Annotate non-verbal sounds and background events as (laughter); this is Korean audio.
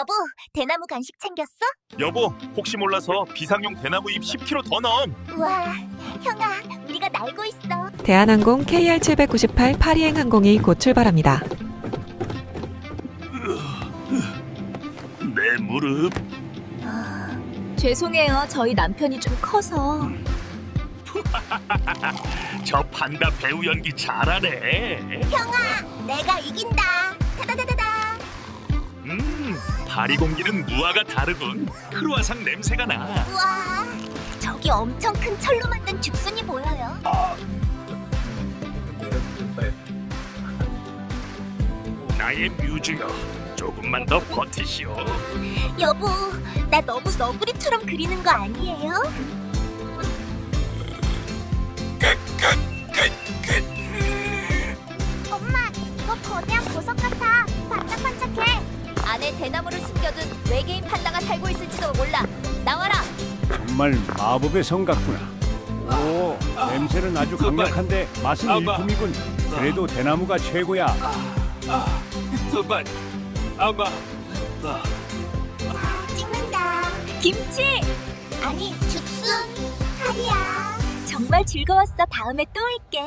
여보, 대나무 간식 챙겼어? 여보, 혹시 몰라서 비상용 대나무 잎 10kg 더 넣음. 우와, 형아, 우리가 날고 있어. 대한항공 KR798 파리행 항공이 곧 출발합니다. 내 무릎. 죄송해요. 저희 남편이 좀 커서. (laughs) 저 판다 배우 연기 잘하네. 형아, 내가 이긴다. 파리 공기는 무화가 다르군. 크루아상 냄새가 나. 우와, 저기 엄청 큰 철로 만든 죽순이 보여요. 나의 뮤즈여, 조금만 더 버티시오. 여보, 나 너무 너구리처럼 그리는 거 아니에요? 안에 대나무를 숨겨둔 외계인 판다가 살고 있을지도 몰라. 나와라. 정말 마법의 성 같구나. 오, 냄새는 아주 강력한데 맛은 아마. 일품이군. 그래도 대나무가 최고야. 그만 아마 찍는다. 김치. 아니, 죽순. 파리야. 정말 즐거웠어. 다음에 또 올게.